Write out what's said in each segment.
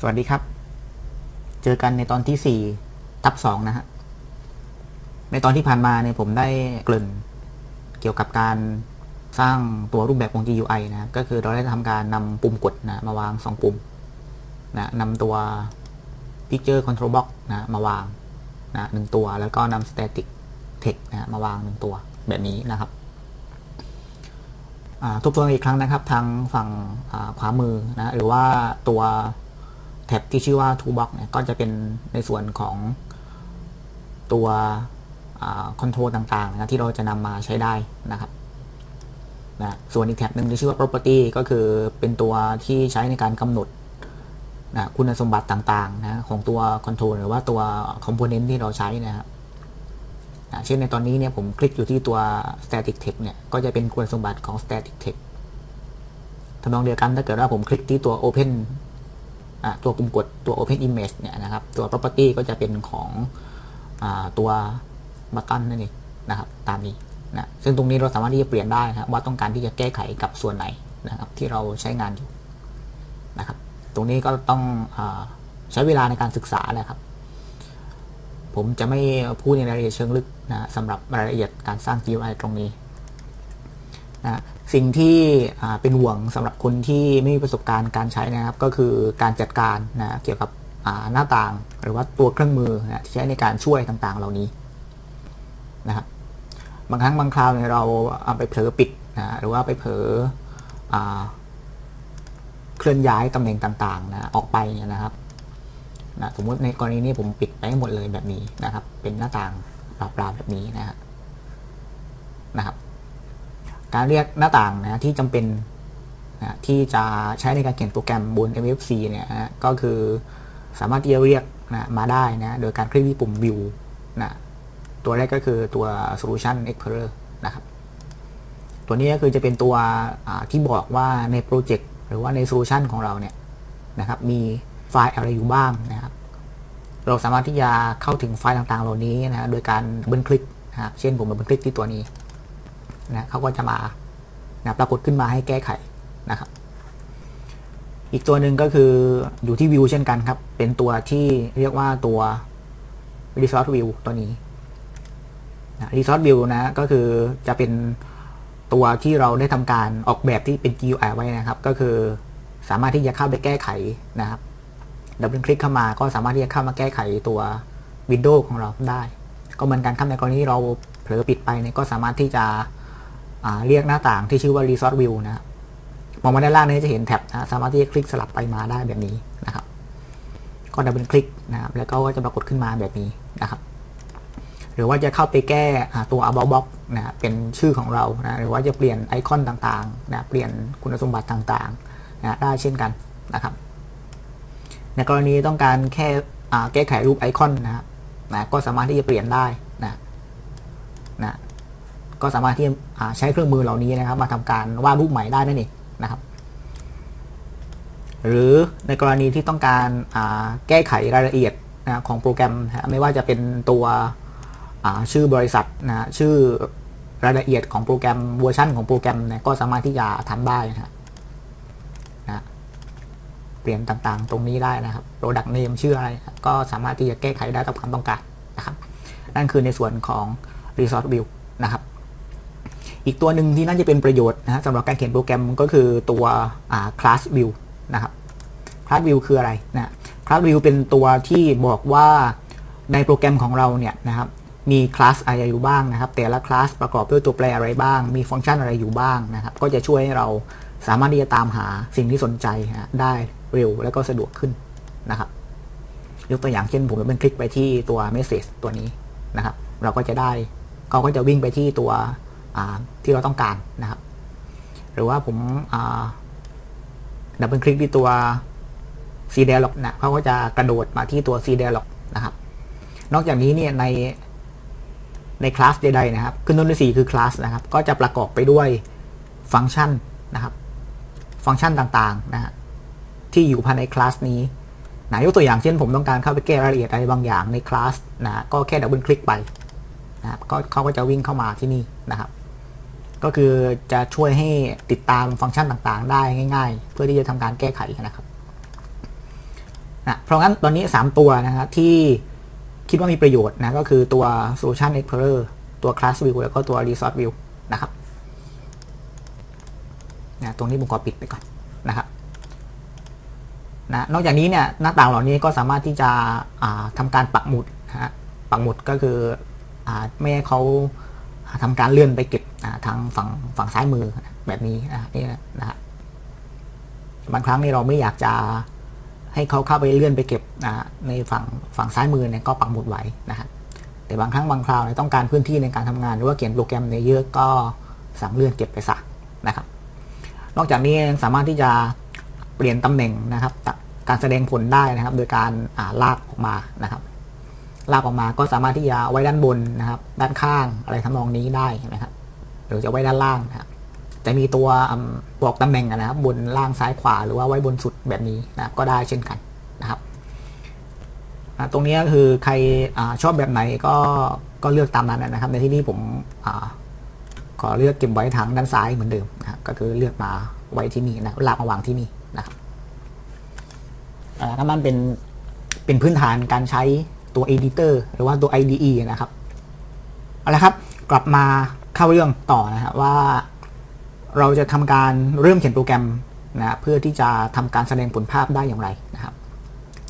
สวัสดีครับ เจอกันในตอนที่ 4 ทับ2นะฮะ ในตอนที่ผ่านมาเนี่ยผมได้เกริ่น เกี่ยวกับการสร้างตัวรูปแบบของ GUI นะ ก็คือเราได้ทำการนำปุ่มกดนะ มาวาง 2 ปุ่มนะนำตัว Picture Control Box นะมาวางนะหนึ่งตัว แล้วก็นำ Static Text นะมาวางหนึ่งตัวแบบนี้นะครับทบทวนอีกครั้งนะครับทางฝั่งขวามือนะหรือว่าตัว แท็บที่ชื่อว่า Toolbox เนี่ยก็จะเป็นในส่วนของตัวคอนโทรลต่างๆนะที่เราจะนำมาใช้ได้นะครับนะส่วนอีกแท็บหนึ่งที่ชื่อว่า property ก็คือเป็นตัวที่ใช้ในการกำหนดนะคุณสมบัติต่างๆนะของตัวคอนโทรลหรือว่าตัวคอมโพเนนต์ที่เราใช้นะครับนะเช่นในตอนนี้เนี่ยผมคลิกอยู่ที่ตัว static text เนี่ยก็จะเป็นคุณสมบัติของ static text ทำนองเดียวกันถ้าเกิดว่าผมคลิกที่ตัว open ตัวปุ่มกดตัว Open Image เนี่ยนะครับ ตัว Property ก็จะเป็นของอตัวบัตตันนั่นเองนะครับ ตามนี้นะซึ่งตรงนี้เราสามารถที่จะเปลี่ยนได้นะว่าต้องการที่จะแก้ไขกับส่วนไหนนะครับ ที่เราใช้งานอยู่นะครับ ตรงนี้ก็ต้องอใช้เวลาในการศึกษาแหละครับ ผมจะไม่พูดในรายละเอียดเชิงลึกนะสำหรับรายละเอียดการสร้าง GUI ตรงนี้นะ สิ่งที่เป็นห่วงสำหรับคนที่ไม่มีประสบการณ์การใช้นะครับ ก็คือการจัดการนะเกี่ยวกับหน้าต่างหรือว่าตัวเครื่องมือนะที่ใช้ในการช่วยต่างๆ เหล่านี้นะครับบางครั้งบางคราวเนี่ยเราเอาไปเผลอปิดนะหรือว่าไปเผลอเคลื่อนย้ายตำแหน่งต่างๆนะออกไปเนี่ยนะครับนะสมมติในกรณีนี้ผมปิดไปหมดเลยแบบนี้นะครับ เป็นหน้าต่างปราบๆแบบนี้นะครับนะครับ การเรียกหน้าต่างนะที่จำเป็นนะที่จะใช้ในการเขียนโปรแกรมบน MFC เนี่ยนะก็คือสามารถที่จะเรียกนะมาได้นะโดยการคลิกที่ปุ่ม View นะตัวแรกก็คือตัว Solution Explorer นะครับ ตัวนี้ก็คือจะเป็นตัวที่บอกว่าในโปรเจกต์หรือว่าในโซลูชันของเราเนี่ยนะครับมีไฟล์อะไรอยู่บ้างนะครับ เราสามารถที่จะเข้าถึงไฟล์ต่างๆ เหล่านี้นะโดยการดับเบิลคลิกนะครับเช่นผมดับเบิลคลิกที่ตัวนี้ นะเขาก็จะมานะปรากฏขึ้นมาให้แก้ไขนะครับ อีกตัวหนึ่งก็คืออยู่ที่วิวเช่นกันครับ เป็นตัวที่เรียกว่าตัว Resource View ตัวนี้นะ Resource View นะก็คือจะเป็นตัวที่เราได้ทำการออกแบบที่เป็น GUI ไว้นะครับ ก็คือสามารถที่จะเข้าไปแก้ไขนะครับดับเบิลคลิกเข้ามาก็สามารถที่จะเข้ามาแก้ไขตัววินโดว์ของเราได้ ก็เหมือนกันครับในกรณีที่เราเผลอปิดไปเนี่ยก็สามารถที่จะ เรียกหน้าต่างที่ชื่อว่า Resource View นะครับมองมาด้านล่างนี้จะเห็นแท็บนะสามารถที่จะคลิกสลับไปมาได้แบบนี้นะครับ ก็ดับเบิลคลิกนะครับแล้วก็จะปรากฏขึ้นมาแบบนี้นะครับ หรือว่าจะเข้าไปแก้ตัว about box นะเป็นชื่อของเรานะหรือว่าจะเปลี่ยนไอคอนต่างๆนะเปลี่ยนคุณสมบัติต่างๆนะได้เช่นกันนะครับ ในกรณีต้องการแค่แก้ไขรูปไอคอนนะครับนะก็สามารถที่จะเปลี่ยนได้นะนะ ก็สามารถที่จะใช้เครื่องมือเหล่านี้นะครับ มาทำการวาดรูปใหม่ได้นั่นเองนะครับ หรือในกรณีที่ต้องการแก้ไขรายละเอียดนะของโปรแกรมไม่ว่าจะเป็นตัวชื่อบริษัทนะชื่อรายละเอียดของโปรแกรมเวอร์ชันของโปรแกรมนะก็สามารถที่จะทำได้นะนะเปลี่ยนต่างๆ ตรงนี้ได้นะครับ Product Name ชื่ออะไร ก็สามารถที่จะแก้ไขได้ตามความต้องการนะครับ นั่นคือในส่วนของ Resource View นะครับ อีกตัวหนึ่งที่น่าจะเป็นประโยชน์นะฮะสำหรับการเขียนโปรแกรมก็คือตัว class view นะครับ class view คืออะไรนะ class view เป็นตัวที่บอกว่าในโปรแกรมของเราเนี่ยนะครับมีคลาสอะไรอยู่บ้างนะครับ แต่ละคลาสประกอบด้วยตัวแปรอะไรบ้าง มีฟังก์ชันอะไรอยู่บ้างนะครับ ก็จะช่วยให้เราสามารถที่จะตามหาสิ่งที่สนใจนะได้เร็วและก็สะดวกขึ้นนะครับยกตัวอย่างเช่นผมเป็นคลิกไปที่ตัว message ตัวนี้นะครับ เราก็จะได้เขาก็จะวิ่งไปที่ตัว ที่เราต้องการนะครับ หรือว่าผมดับเบิลคลิกที่ตัว C dialog นะเขาก็จะกระโดดมาที่ตัว C dialog นะครับ นอกจากนี้เนี่ยในในคลาสใดๆนะครับ ขึ้นต้นด้วย4คือคลาสนะครับ ก็จะประกอบไปด้วยฟังก์ชันนะครับ ฟังก์ชันต่างๆนะฮะที่อยู่ภายในคลาสนี้นะยกตัวอย่างเช่นผมต้องการเข้าไปแก้รายละเอียดอะไรบางอย่างในคลาสนะก็แค่ดับเบิลคลิกไปนะครับก็เขาก็จะวิ่งเข้ามาที่นี่นะครับ ก็คือจะช่วยให้ติดตามฟังก์ชันต่างๆ ได้ง่ายๆ เพื่อที่จะทำการแก้ไขนะครับนะเพราะงั้นตอนนี้ 3 ตัวนะครับที่คิดว่ามีประโยชน์นะก็คือตัว Solution Explorer ตัว Class View แล้วก็ตัว Resource View นะครับนะตรงนี้ผมขอปิดไปก่อนนะครับนะนอกจากนี้เนี่ยหน้าต่างเหล่านี้ก็สามารถที่จะทำการปักหมุดนะฮะปักหมุดก็คืออไม่ให้เขา ทำการเลื่อนไปเก็บทางฝั่งฝั่งซ้ายมือแบบนี้นะนี่นะฮะบางครั้งนี่เราไม่อยากจะให้เขาเข้าไปเลื่อนไปเก็บในฝั่งฝั่งซ้ายมือเนี่ยก็ปักหมุดไว้นะฮะแต่บางครั้งบางคราวต้องการพื้นที่ในการทำงาน หรือว่าเขียนโปรแกรมในเยอะก็สั่งเลื่อนเก็บไปซะนะครับ นอกจากนี้ยังสามารถที่จะเปลี่ยนตำแหน่งนะครับ การแสดงผลได้นะครับ โดยการลากออกมานะครับ ลากออกมาก็สามารถที่จะไว้ด้านบนนะครับ ด้านข้างอะไรทำนองนี้ได้นะครับหรือจะไว้ด้านล่างนะครับจะมีตัวบอกตำแหน่งนะครับ บนล่างซ้ายขวาหรือว่าไว้บนสุดแบบนี้นะครับ ก็ได้เช่นกันนะครับตรงนี้ก็คือใครอชอบแบบไหนก็ก็เลือกตามนั้นนะครับ ในที่นี้ผมอขอเลือกเก็บไว้ทางด้านซ้ายเหมือนเดิมนะก็คือเลือกมาไว้ที่นี่นะลากมาวางที่นี่นะครับถ้ามันเป็นเป็นพื้นฐานการใช้ ตัว editor หรือว่าตัว IDE นะครับเอาละครับกลับมาเข้าเรื่องต่อนะครว่าเราจะทำการเริ่มเขียนโปรแกรมนะเพื่อที่จะทำการแสดงผลภาพได้อย่างไรนะครับ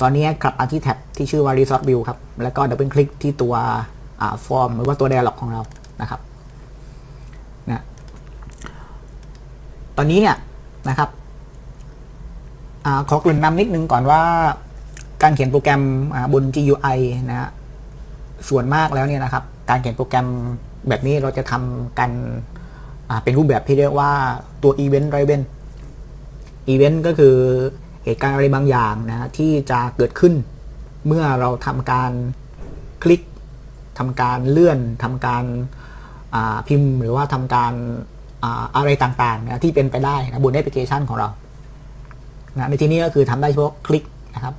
ตอนนี้กลับมาที่แท็บที่ชื่อว่า Resource View ครับ แล้วก็ดับเบิลคลิกที่ตัวฟอร์มหรือว่าตัว Dialog ของเรานะครับนะตอนนี้เนี่ยนะครับอขอกลิ่นนำนิดนึงก่อนว่า การเขียนโปรแกรมบน GUI นะส่วนมากแล้วเนี่ยนะครับ การเขียนโปรแกรมแบบนี้เราจะทำกันเป็นรูปแบบที่เรียกว่าตัว Event Driven Event ก็คือเหตุการณ์อะไรบางอย่างนะที่จะเกิดขึ้นเมื่อเราทำการคลิกทำการเลื่อนทำการพิมพ์หรือว่าทำการอะไรต่างๆนะที่เป็นไปได้นะบนแอปพลิเคชันของเรานะในที่นี้ก็คือทำได้เฉพาะคลิกนะครับ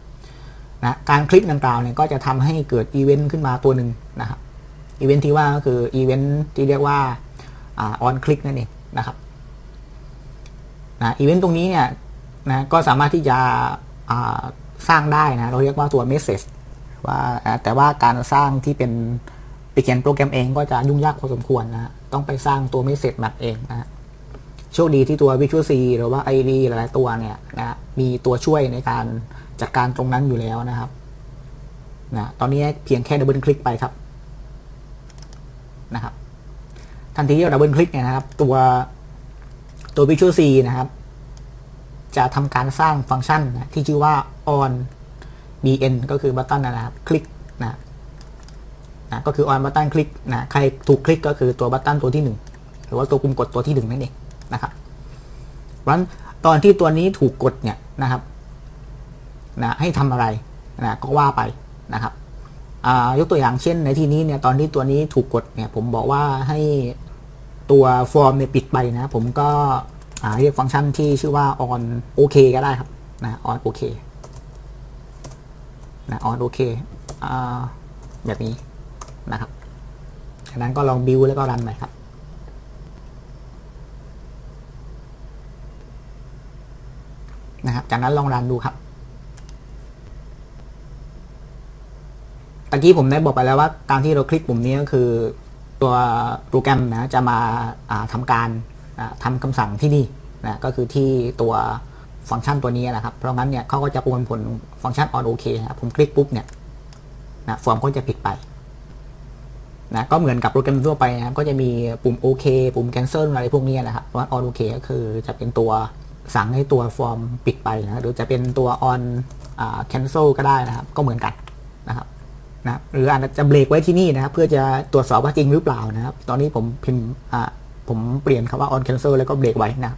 นะการคลิกดังกล่าวเนี่ยก็จะทำให้เกิดอีเวนต์ขึ้นมาตัวหนึ่งนะครับอีเวนต์ที่ว่าก็คืออีเวนต์ที่เรียกว่าออนคลิกนั่นเองนะครับนะอีเวนต์ตรงนี้เนี่ยนะก็สามารถที่จะสร้างได้นะเราเรียกว่าตัว message ว่าแต่ว่าการสร้างที่เป็นไปเขียนโปรแกรมเองก็จะยุ่งยากพอสมควรนะต้องไปสร้างตัว message map เองนะโชคดีที่ตัว Visual C หรือว่า ID หลายๆตัวเนี่ยนะมีตัวช่วยในการ จัดการตรงนั้นอยู่แล้วนะครับนะตอนนี้เพียงแค่ดับเบิลคลิกไปครับนะครับ ทันทีที่เราดับเบิลคลิกเนี่ยนะครับ ตัวตัว Visual C นะครับ จะทำการสร้างฟังก์ชันนะที่ชื่อว่า on bn ก็คือบัตตันนะครับ คลิกนะนะก็คือ on บัตตันคลิกนะใครถูกคลิกก็คือตัวบัตตันตัวที่ 1 หรือว่าตัวปุ่มกดตัวที่ 1 นั่นเองนะครับเพราะฉะนั้นตอนที่ตัวนี้ถูกกดเนี่ยนะครับ นะให้ทำอะไรนะก็ว่าไปนะครับยกตัวอย่างเช่นในที่นี้เนี่ยตอนที่ตัวนี้ถูกกดเนี่ยผมบอกว่าให้ตัวฟอร์มเนี่ยปิดไปนะผมก็เรียกฟังก์ชันที่ชื่อว่า on OK ก็ได้ครับนะ on OK นะ on OK แบบนี้นะครับจากนั้นก็ลองบิวแล้วก็รันใหม่ครับนะครับจากนั้นลองรันดูครับ ตะกี้ผมได้บอกไปแล้วว่า การที่เราคลิกปุ่มนี้ก็คือ ตัวโปรแกรมนะจะมาทำการทำคำสั่งที่นี่นะก็คือที่ตัวฟังก์ชันตัวนี้นะครับ เพราะงั้นเนี่ยเขาก็จะประมวลผลฟังก์ชัน on OK นะผมคลิกปุ๊บเนี่ยนะฟอร์มก็จะผิดไปนะก็เหมือนกับโปรแกรมทั่วไปนะก็จะมีปุ่ม OK ปุ่ม cancel อะไรพวกนี้นะครับ เพราะว่า on OK ก็คือจะเป็นตัวสั่งให้ตัวฟอร์มปิดไปนะหรือจะเป็นตัว on cancel ก็ได้นะครับ ก็เหมือนกัน นะหรืออาจจะเบรกไว้ที่นี่นะครับเพื่อจะตรวจสอบว่าจริงหรือเปล่านะครับ ตอนนี้ผมพิมพ์ผมเปลี่ยนคำว่า on cancel แล้วก็เบรกไว้นะ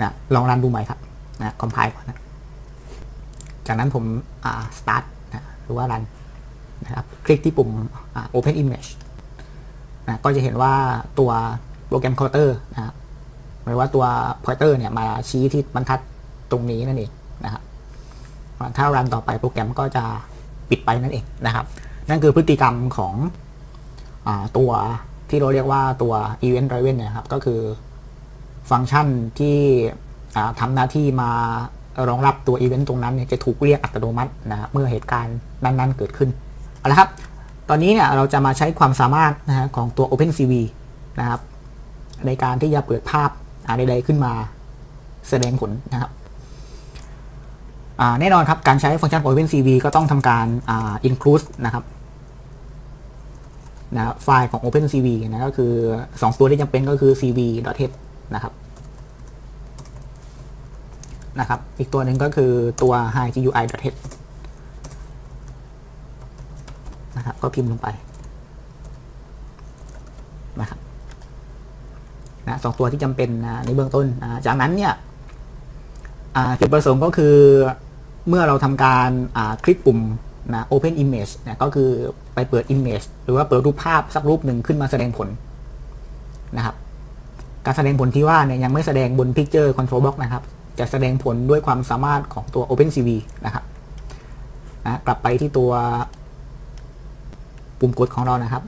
นะลองรันดูใหม่ครับนะคอมไพล์ก่อนนะจากนั้นผมอ่า start นะหรือว่ารันนะครับคลิกที่ปุ่ม open image นะก็จะเห็นว่าตัวโปรแกรมคอร์เตอร์นะครับหรือว่าตัว pointer เนี่ยมาชี้ที่บรรทัดตรงนี้นั่นเองนะครับถ้ารันต่อไปโปรแกรมก็จะ ปิดไปนั่นเองนะครับ นั่นคือพฤติกรรมของอตัวที่เราเรียกว่าตัว event driven นี่ยครับ ก็คือฟังก์ชันที่ทำหน้าที่มารองรับตัวอีเวนต์ตรงนั้นเนี่ยจะถูกเรียกอัตโนมัตินะเมื่อเหตุการณ์นั้น ๆ เกิดขึ้นเอาละครับ ตอนนี้เนี่ยเราจะมาใช้ความสามารถนะฮะของตัว OpenCV นะครับ ในการที่จะเปิดภาพอะไรใดๆขึ้นมาแสดงผลนะครับ แน่นอนครับ การใช้ฟังก์ชัน OpenCV ก็ต้องทำการ include นะครับนะไฟล์ของ OpenCV นะก็คือ 2 ตัวที่จำเป็นก็คือ cv.h นะครับนะครับ อีกตัวหนึ่งก็คือตัว high.gui.h นะครับก็พิมพ์ลงไปนะครับนะสองตัวที่จำเป็นนะในเบื้องต้นนะจากนั้นเนี่ยจุดประสงค์ก็คือ เมื่อเราทำการคลิกปุ่มนะ Open Image นะก็คือไปเปิด Image หรือว่าเปิดรูปภาพสักรูปหนึ่งขึ้นมาแสดงผลนะครับ การแสดงผลที่ว่าเนี่ยยังไม่แสดงบน Picture Control Box นะครับ จะแสดงผลด้วยความสามารถของตัว OpenCV นะครับนะกลับไปที่ตัวปุ่มกดของเรานะครับ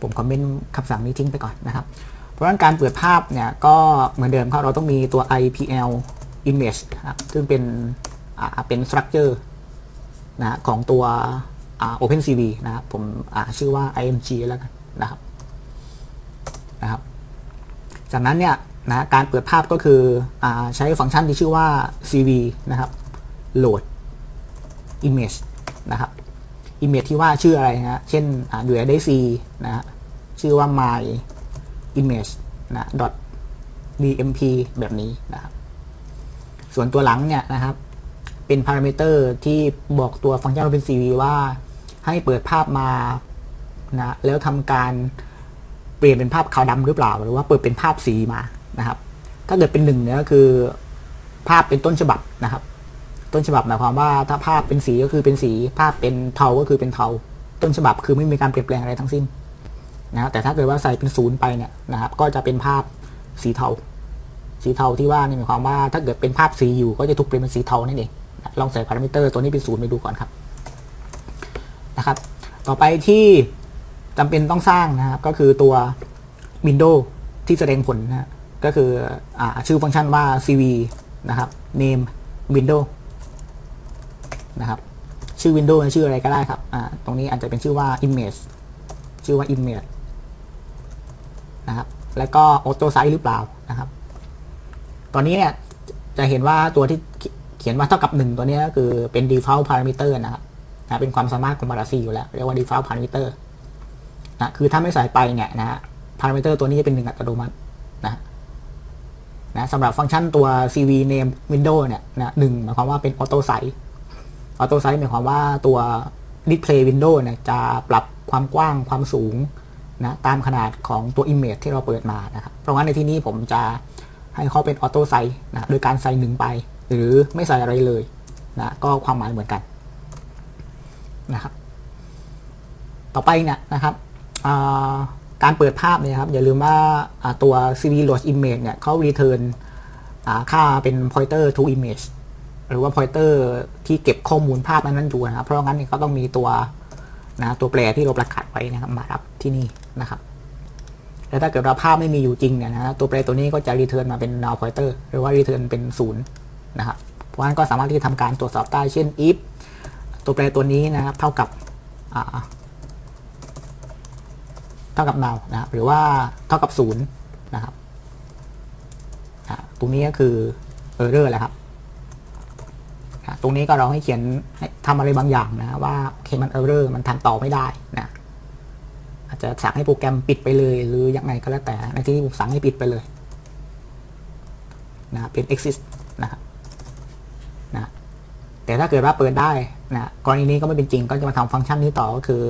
ผมคอมเมนต์คำสั่งนี้ทิ้งไปก่อนนะครับ เพราะฉะนั้นการเปิดภาพเนี่ยก็เหมือนเดิมครับเราต้องมีตัว IPL image ครับซึ่งเป็นเป็น structure นะของตัว OpenCV นะครับผมชื่อว่า img แล้วกันนะครับนะครับ จากนั้นเนี่ยนะการเปิดภาพก็คืออใช้ฟังก์ชันที่ชื่อว่า cv นะครับ load image นะครับ image ที่ว่าชื่ออะไรนะเช่นอยู่ได้ c นะฮะชื่อว่า my image นะ dot bmp แบบนี้นะครับ ส่วนตัวหลังเนี่ยนะครับ เป็นพารามิเตอร์ที่บอกตัวฟังก์ชันเป็น CV ว่าให้เปิดภาพมานะแล้วทำการเปลี่ยนเป็นภาพขาวดำหรือเปล่า หรือว่าเปิดเป็นภาพสีมานะครับ ถ้าเกิดเป็นหนึ่งเนี่ยก็คือภาพเป็นต้นฉบับนะครับ ต้นฉบับหมายความว่าถ้าภาพเป็นสีก็คือเป็นสี ภาพเป็นเทาก็คือเป็นเทา ต้นฉบับคือไม่มีการเปลี่ยนแปลงอะไรทั้งสิ้นนะครับแต่ถ้าเกิดว่าใส่เป็นศูนย์ไปเนี่ยนะครับ ก็จะเป็นภาพสีเทา สีเทาที่ว่านี่หมายความว่าถ้าเกิดเป็นภาพสีอยู่ก็จะถูกเปลี่ยนเป็นสีเทานั่นเองลองใส่พารามิเตอร์ตัวนี้เป็นศูนย์ไปดูก่อนครับนะครับ ต่อไปที่จำเป็นต้องสร้างนะครับ ก็คือตัว window ที่แสดงผลนะก็คืออชื่อฟังก์ชันว่า cv นะครับ name window นะครับ ชื่อ window ชื่ออะไรก็ได้ครับตรงนี้อาจจะเป็นชื่อว่า image ชื่อว่า image นะครับ แล้วก็ auto size หรือเปล่านะครับ ตอนนี้เนี่ยจะเห็นว่าตัวที่เขียนว่าเท่ากับ 1 ตัวนี้ก็คือเป็น default parameter นะครับนะเป็นความสามารถของบาราซีอยู่แล้ว เรียกว่า default parameter นะคือถ้าไม่ใส่ไปเนี่ยนะฮะ parameter ตัวนี้จะเป็นหนึ่งอัตโนมัตินะนะสำหรับฟังก์ชันตัว cv name window เนี่ยนะหนึ่งหมายความว่าเป็น auto size auto size หมายความว่าตัว display window เนี่ยจะปรับความกว้างความสูงนะตามขนาดของตัว image ที่เราเปิดมานะครับเพราะงั้นในที่นี้ผมจะ ให้เขาเป็น auto size นะโดยการใส่หนึ่งไป หรือไม่ใส่อะไรเลยนะก็ความหมายเหมือนกันนะครับต่อไปเนี่ยนะครับการเปิดภาพเนี่ยครับอย่าลืมว่าตัว CV Load Image เนี่ยเขา return ค่าเป็น pointer to image หรือว่า pointer ที่เก็บข้อมูลภาพนั้นๆอยู่นะครับเพราะงั้นเขาต้องมีตัวนะตัวแปรที่เราประกาศไว้นะครับมารับที่นี่นะครับ แล้วถ้าเกิดเราภาพไม่มีอยู่จริงเนี่ยนะตัวแปรตัวนี้ก็จะ return มาเป็น null pointer หรือว่า return เป็นศูนย์นะครับเพราะงั้นก็สามารถที่จะทำการตรวจสอบได้เช่น if ตัวแปรตัวนี้นะครับเท่ากับเท่ากับ null นะครับหรือว่าเท่ากับศูนย์นะครับตรงนี้ก็คือ error แหละครับตรงนี้ก็เราให้เขียนทำอะไรบางอย่างนะว่าโอเคมัน error มันทำต่อไม่ได้นะ จะสั่งให้โปรแกรมปิดไปเลย หรือยังไงก็แล้วแต่ในที่นี้ผมสั่งให้ปิดไปเลยนะเป็น exist นะครับนะแต่ถ้าเกิดว่าเปิดได้นะกรณีนี้ก็ไม่เป็นจริงก็จะมาทำฟังก์ชันนี้ต่อก็คือ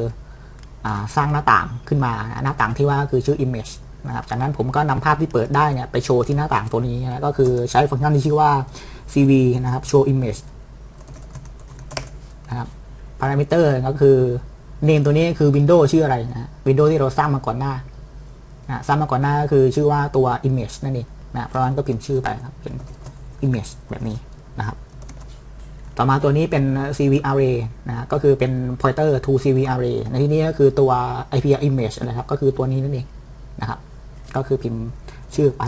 อสร้างหน้าต่างขึ้นมาหน้าต่างที่ว่าคือชื่อ image นะครับจากนั้นผมก็นำภาพที่เปิดได้เนี่ยไปโชว์ที่หน้าต่างตัวนี้นะก็คือใช้ฟังก์ชันที่ชื่อว่า cv นะครับ show image นะครับ parameter ก็คือ name ตัวนี้คือ window ชื่ออะไรนะ window ที่เราสร้างมาก่อนหน้านะสร้างมาก่อนหน้าก็คือชื่อว่าตัว image นั่นเองนะเพราะนั้นก็พิมพ์ชื่อไปครับเป็น image แบบนี้นะครับ ต่อมาตัวนี้เป็น cv array นะก็คือเป็น pointer to cv array ในที่นี้ก็คือตัว ip image นะครับ ก็คือตัวนี้นั่นเองนะครับ ก็คือพิมพ์ชื่อไป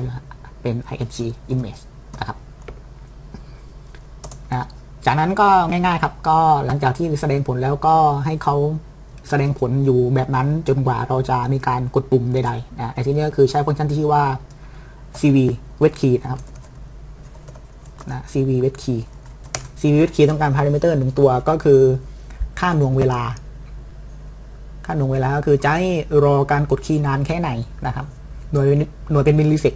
เป็น img image นะครับจากนั้นก็ง่ายๆครับ ก็หลังจากที่แสดงผลแล้วก็ให้เขา แสดงผลอยู่แบบนั้นจนกว่าเราจะมีการกดปุ่มใดๆนะไอ้ที่นี้ก็คือใช้ฟังก์ชันที่ชื่อว่า cv wet key นะครับนะ cv wet key cv wet key ต้องการพารามิเตอร์หนึ่งตัวก็คือค่าหน่วงเวลา ค่าหน่วงเวลาก็คือจะให้รอการกดคีย์นานแค่ไหนนะครับหน่วยเป็นหน่วยเป็นมิลลิเซก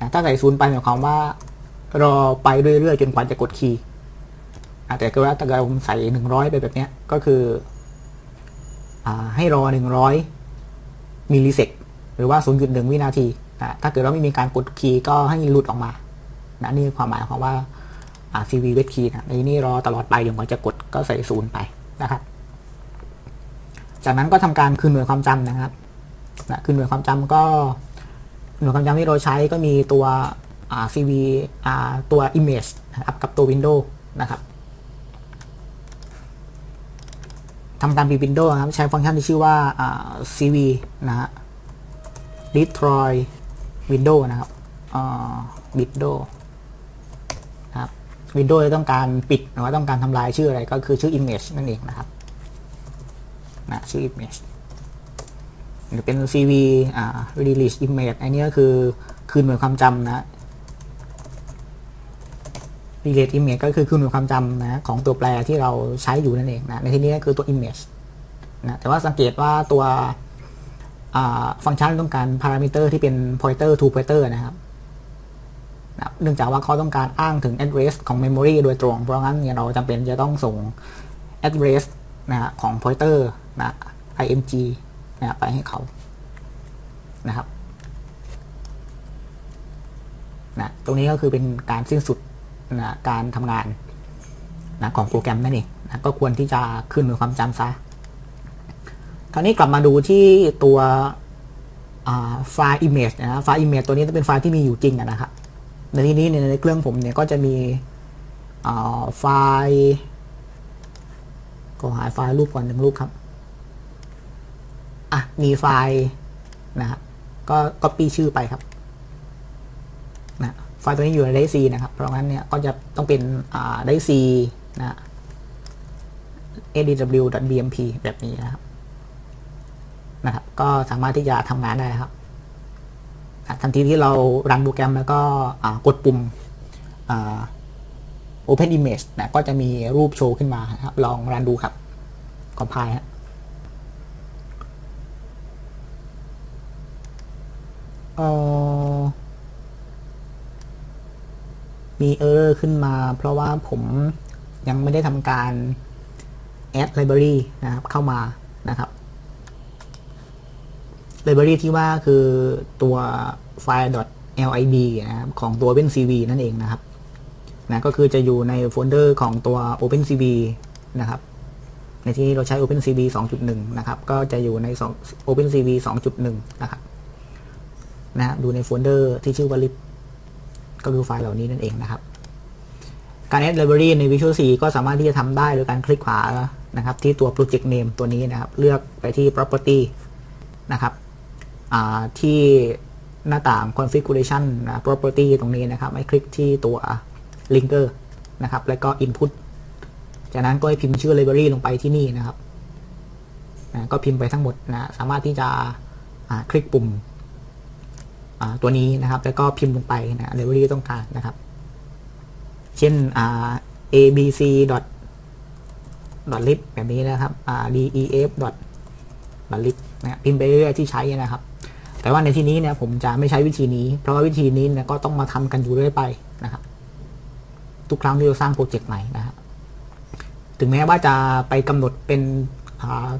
นะถ้าใส่ศูนย์ไปหมายความว่ารอไปเรื่อยๆจนกว่าจะกดคีย์แต่ก็ว่าถ้าเกิดผมใส่หนึ่งร้อยไปแบบนี้ก็คือ ให้รอหนึ่งร้อยมิลลิเซกหรือว่า 0.1 วินาทีนะถ้าเกิดว่าไม่มีการกดคีย์ก็ให้หลุดออกมานะนี่ความหมายของว่า CV wet key นะในนี้รอตลอดไปจนกว่าจะกดก็ใส่ศูนย์ไปนะครับ จากนั้นก็ทำการคืนหน่วยความจำนะครับนะคืนหน่วยความจำก็หน่วยความจำที่เราใช้ก็มีตัว CV ตัว image นะครับกับตัว window นะครับ ทำการปิด Windows ครับ ใช้ฟังก์ชันที่ชื่อว่า CV นะฮะ destroy window นะครับ window นะครับ Windows ต้องการปิดหรือว่าต้องการทำลายชื่ออะไรก็คือชื่อ image นั่นเองนะครับนะชื่อ image หรือเป็น CV release image อันนี้ก็คือคืนหน่วยความจำนะ release image ก็คือคืนหน่วยความจำนะของตัวแปรที่เราใช้อยู่นั่นเองนะในที่นี้ก็คือตัว image นะแต่ว่าสังเกตว่าตัวฟังก์ชันต้องการพารามิเตอร์ที่เป็น pointer to pointer นะครับนะเนื่องจากว่าเขาต้องการอ้างถึง address ของ memory โดยตรง เพราะงั้นเนี่ยเราจำเป็นจะต้องส่ง address นะของ pointer นะ img นะไปให้เขานะครับนะตรงนี้ก็คือเป็นการสิ้นสุด นะการทำงานนะของโปรแกรมนั่นเองนะก็ควรที่จะขึ้นหน่วยความจำซะคราวนี้กลับมาดูที่ตัวไฟล์ image นะไฟล์ image ตัวนี้จะเป็นไฟล์ที่มีอยู่จริงนะครับในที่นี้ในเครื่องผมเนี่ยก็จะมีไฟล์ก็หาไฟล์รูปก่อนหนึ่งรูปครับอะมีไฟล์นะครับก็ copy ชื่อไปครับ ไฟล์ตัวนี้อยู่ในไดซีนะครับ เพราะงั้นเนี่ยก็จะต้องเป็นไดซีนะ adw.bmp แบบนี้นะครับนะครับ ก็สามารถที่จะทำงานได้ครับ ทันทีที่เรารันโปรแกรมแล้วก็กดปุ่ม Open Image นะก็จะมีรูปโชว์ขึ้นมาครับ ลองรันดูครับคอมไพล์ฮะ มีเออร์ขึ้นมา เพราะว่าผมยังไม่ได้ทำการ add library นะครับ เข้ามานะครับ library ที่ว่าคือตัวไฟล์ .lib นะครับของตัว OpenCV นั่นเองนะครับนะก็คือจะอยู่ในโฟลเดอร์ของตัว OpenCV นะครับ ในที่นี้เราใช้ OpenCV 2.1 นะครับ ก็จะอยู่ใน OpenCV 2.1 นะครับนะดูในโฟลเดอร์ที่ชื่อว่า lib ก็คือไฟล์เหล่านี้นั่นเองนะครับ การ add library ใน Visual C ก็สามารถที่จะทำได้โดยการคลิกขวานะครับที่ตัว project name ตัวนี้นะครับ เลือกไปที่ property นะครับที่หน้าต่าง configuration นะ property ตรงนี้นะครับให้คลิกที่ตัว linker นะครับ แล้วก็ input จากนั้นก็ให้พิมพ์ชื่อ library ลงไปที่นี่นะครับนะก็พิมพ์ไปทั้งหมดนะ สามารถที่จะคลิกปุ่ม ตัวนี้นะครับ แล้วก็พิมพ์ลงไปนะ library ต้องการนะครับ เช่น abc dot lib แบบนี้นะครับ def dot lib นะพิมพ์ไปเรื่อยๆที่ใช้นะครับ แต่ว่าในที่นี้เนี่ยผมจะไม่ใช้วิธีนี้ เพราะว่าวิธีนี้เนี่ยก็ต้องมาทำกันอยู่เรื่อยไปนะครับ ทุกครั้งที่เราสร้างโปรเจกต์ใหม่นะครับถึงแม้ว่าจะไปกำหนดเป็น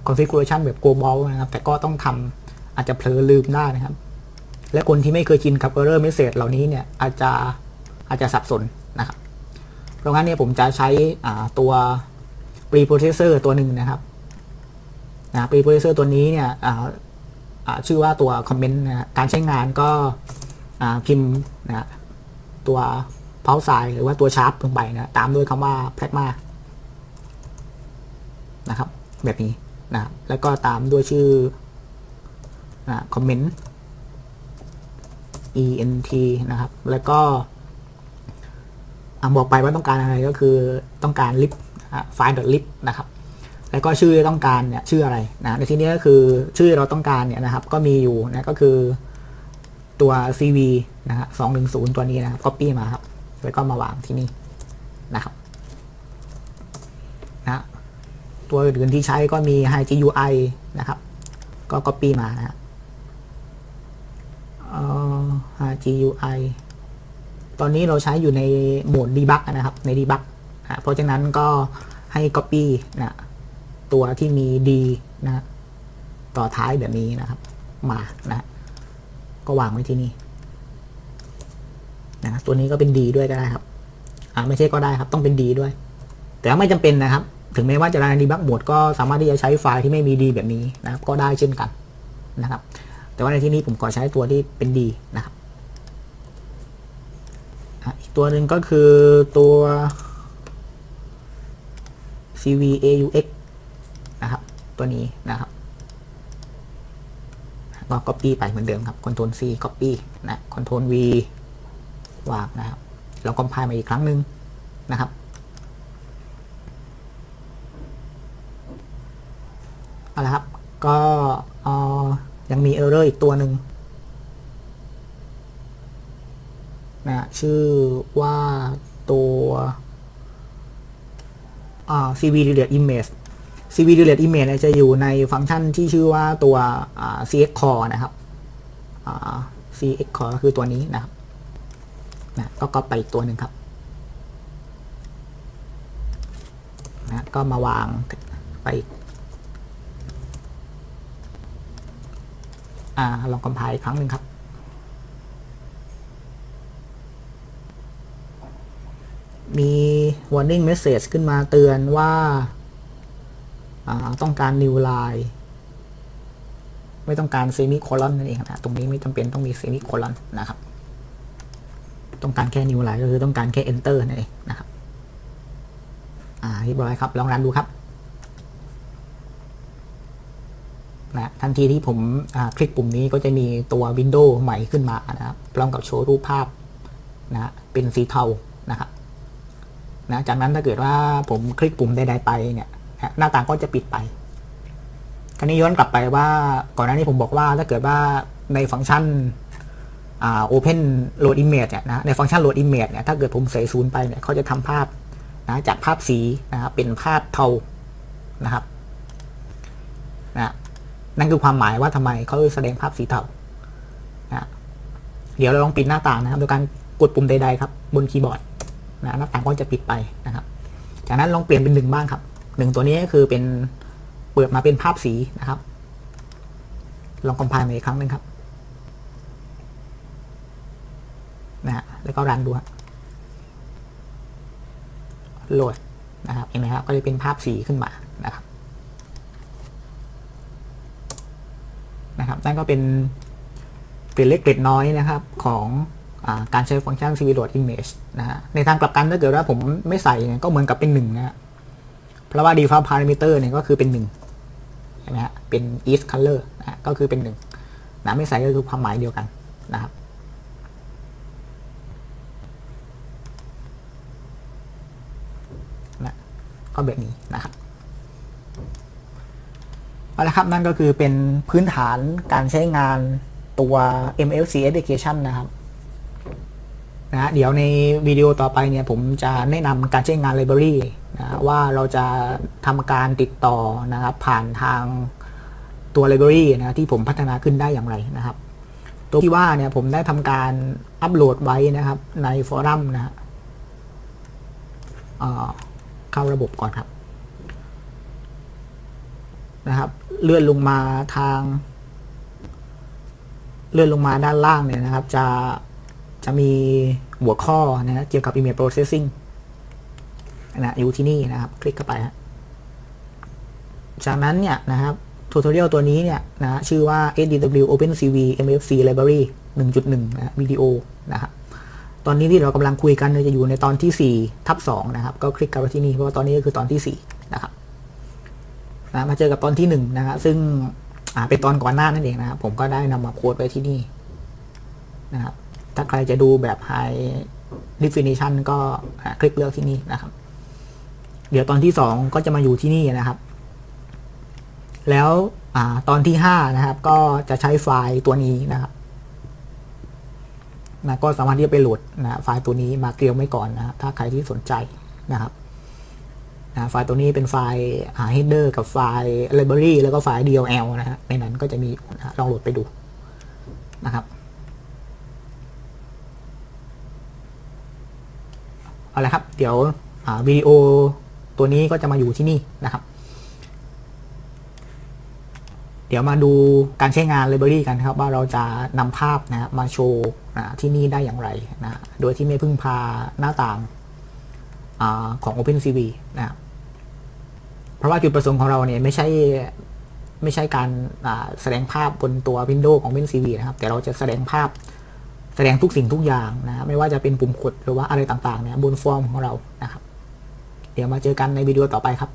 configuration แบบ global นะครับ แต่ก็ต้องทำอาจจะเผลอลืมได้นะครับ และคนที่ไม่เคยชินกับ error message เหล่านี้เนี่ยอาจจะอาจจะสับสนนะครับ เพราะงั้นเนี่ยผมจะใช้ตัว preprocessor ตัวหนึ่งนะครับนะ preprocessor ตัวนี้เนี่ยชื่อว่าตัว comment นะการใช้งานก็พิมพ์นะตัว pause sign หรือว่าตัว sharp ลงไปนะตามด้วยคำว่า pragma นะครับ แบบนี้นะแล้วก็ตามด้วยชื่อนะ comment ent นะครับ แล้วก็บอกไปว่าต้องการอะไรก็คือต้องการ lib ไฟล์ .lib นะครับ แล้วก็ชื่อต้องการเนี่ยชื่ออะไรนะในที่นี้ก็คือชื่อเราต้องการเนี่ยนะครับ ก็มีอยู่นะก็คือตัว cv นะฮะสองหนึ่งศูนย์ตัวนี้นะครับ copy มาครับ แล้วก็มาวางที่นี่นะครับนะตัวอื่นที่ใช้ก็มี Hi GUI นะครับ ก็ copy มานะ ออ GUI ตอนนี้เราใช้อยู่ในโหมด debug นะครับ ใน debug นะเพราะฉะนั้นก็ให้ copy นะตัวที่มี d นะต่อท้ายแบบนี้นะครับ มานะก็วางไว้ที่นี่นะตัวนี้ก็เป็น d ด้วยก็ได้ครับอ่าไม่ใช่ก็ได้ครับ ต้องเป็น d ด้วย แต่ไม่จำเป็นนะครับ ถึงแม้ว่าจะรัน debug โหมดก็สามารถที่จะใช้ไฟล์ที่ไม่มี d แบบนี้นะครับ ก็ได้เช่นกันนะครับ แต่ว่าในที่นี้ผมขอใช้ตัวที่เป็น d นะครับอีกตัวหนึ่งก็คือตัว CVAUX นะครับ ตัวนี้นะครับก็ copy ไปเหมือนเดิมครับ Ctrl C copy นะ Ctrl V วางนะครับ แล้ว compile มาอีกครั้งหนึ่งนะครับ เอาละครับ ก็ ยังมี error อีกตัวหนึ่งนะชื่อว่าตัวอ่า CV delete image CV delete image จะอยู่ในฟังก์ชันที่ชื่อว่าตัว CX core นะครับ CX core ก็คือตัวนี้นะครับนะก็ก็ไปอีกตัวหนึ่งครับนะก็มาวางไปอ่าลองคอมไพล์อีกครั้งหนึ่งครับ มี warning message ขึ้นมาเตือนว่าต้องการ new line ไม่ต้องการ semi colon นั่นเองนะตรงนี้ไม่จำเป็นต้องมี semi colon นะครับ ต้องการแค่ new line ก็คือต้องการแค่ enter นั่นเองนะครับอ่าเรียบร้อยครับ ลองรันดูครับนะ ทันทีที่ผมคลิกปุ่มนี้ก็จะมีตัว Windows ใหม่ขึ้นมานะครับพร้อมกับโชว์รูปภาพนะเป็นสีเทานะครับนะจากนั้นถ้าเกิดว่าผมคลิกปุ่มใดๆไปเนี่ยหน้าต่างก็จะปิดไปคราวนี้ย้อนกลับไปว่าก่อนหน้านี้ผมบอกว่าถ้าเกิดว่าในฟังก์ชันอ่า open load image เนี่ยนะในฟังก์ชัน load image เนี่ยถ้าเกิดผมใส่ศูนย์ไปเนี่ยเขาจะทำภาพนะจากภาพสีนะครับเป็นภาพเทานะครับนะ นั่นคือความหมายว่าทำไมเขาแสดงภาพสีเทานะเดี๋ยวเราลองปิดหน้าต่างนะครับ โดยการกดปุ่มใด ๆ ครับ บนคีย์บอร์ดนะหน้าต่างก็จะปิดไปนะครับ จากนั้นลองเปลี่ยนเป็นหนึ่งบ้างครับหนึ่งตัวนี้ก็คือเป็นเปิดมาเป็นภาพสีนะครับ ลองคอมไพล์มาอีกครั้งหนึ่งครับนะฮะแล้วก็รันดูฮะโหลดนะครับเห็นไหมครับก็จะเป็นภาพสีขึ้นมานะครับ นะครับนั่นก็เป็นเกร็ดเล็กเกร็ดน้อยนะครับของอการใช้ฟังก์ชัน CV Load Image นะฮะในทางกลับกันถ้าเกิดว่าผมไม่ใส่ก็เหมือนกับเป็นหนึ่งนะเพราะว่า default parameter เนี่ยก็คือเป็นหนึ่งใช่ไหมฮะเป็น is color นะก็คือเป็นหนึ่งนะไม่ใส่ก็คือความหมายเดียวกันนะครับนะก็แบบนี้นะครับ เอาละครับนั่นก็คือเป็นพื้นฐานการใช้งานตัว MLC Education นะครับนะเดี๋ยวในวิดีโอต่อไปเนี่ยผมจะแนะนำการใช้งาน Library นะว่าเราจะทำการติดต่อนะครับผ่านทางตัว Library นะที่ผมพัฒนาขึ้นได้อย่างไรนะครับ ตัวที่ว่าเนี่ยผมได้ทำการอัปโหลดไว้นะครับในฟอรัมนะฮะเข้าระบบก่อนครับนะครับ เลื่อนลงมาทาง เลื่อนลงมาด้านล่างเนี่ยนะครับ จะจะมีหัวข้อนะเกี่ยวกับ image processing นะอยู่ที่นี่นะครับ คลิกเข้าไปฮะจากนั้นเนี่ยนะครับทูตอเรียลตัวนี้เนี่ยนะชื่อว่า SDW OpenCV MFC Library 1.1 นะวิดีโอนะครับตอนนี้ที่เรากำลังคุยกันจะอยู่ในตอนที่4ทับ2นะครับ ก็คลิกเข้าไปที่นี่เพราะว่าตอนนี้ก็คือตอนที่4นะครับ นะมาเจอกับตอนที่1นะครับซึ่งเป็นตอนก่อนหน้านั่นเองนะครับผมก็ได้นำมาโพสไว้ที่นี่นะครับถ้าใครจะดูแบบไฮ definition ก็คลิกเลือกที่นี่นะครับ เดี๋ยวตอนที่สองก็จะมาอยู่ที่นี่นะครับ แล้วอตอนที่ห้านะครับ ก็จะใช้ไฟล์ตัวนี้นะครับนะก็สามารถที่จะไปโหลดนะไฟล์ตัวนี้มาเตรียมไว้ก่อนนะถ้าใครที่สนใจนะครับ นะไฟล์ตัวนี้เป็นไฟล์ header กับไฟล์ library แล้วก็ไฟล์ DLL นะฮะในนั้นก็จะมีนะลองโหลดไปดูนะครับเอาละครับ เดี๋ยววิดีโอตัวนี้ก็จะมาอยู่ที่นี่นะครับ เดี๋ยวมาดูการใช้งาน Library กันครับ ว่าเราจะนำภาพนะมาโชว์นะที่นี่ได้อย่างไรนะโดยที่ไม่พึ่งพาหน้าต่างอของ OpenCV นะครับ เพราะว่าจุดประสงค์ของเราเนี่ยไม่ใช่ไม่ใช่การแสดงภาพบนตัว Windows ของ OpenCV นะครับ แต่เราจะแสดงภาพแสดงทุกสิ่งทุกอย่างนะไม่ว่าจะเป็นปุ่มกดหรือว่าอะไรต่างๆเนี่ยบนฟอร์มของเรานะครับ เดี๋ยวมาเจอกันในวิดีโอต่อไปครับ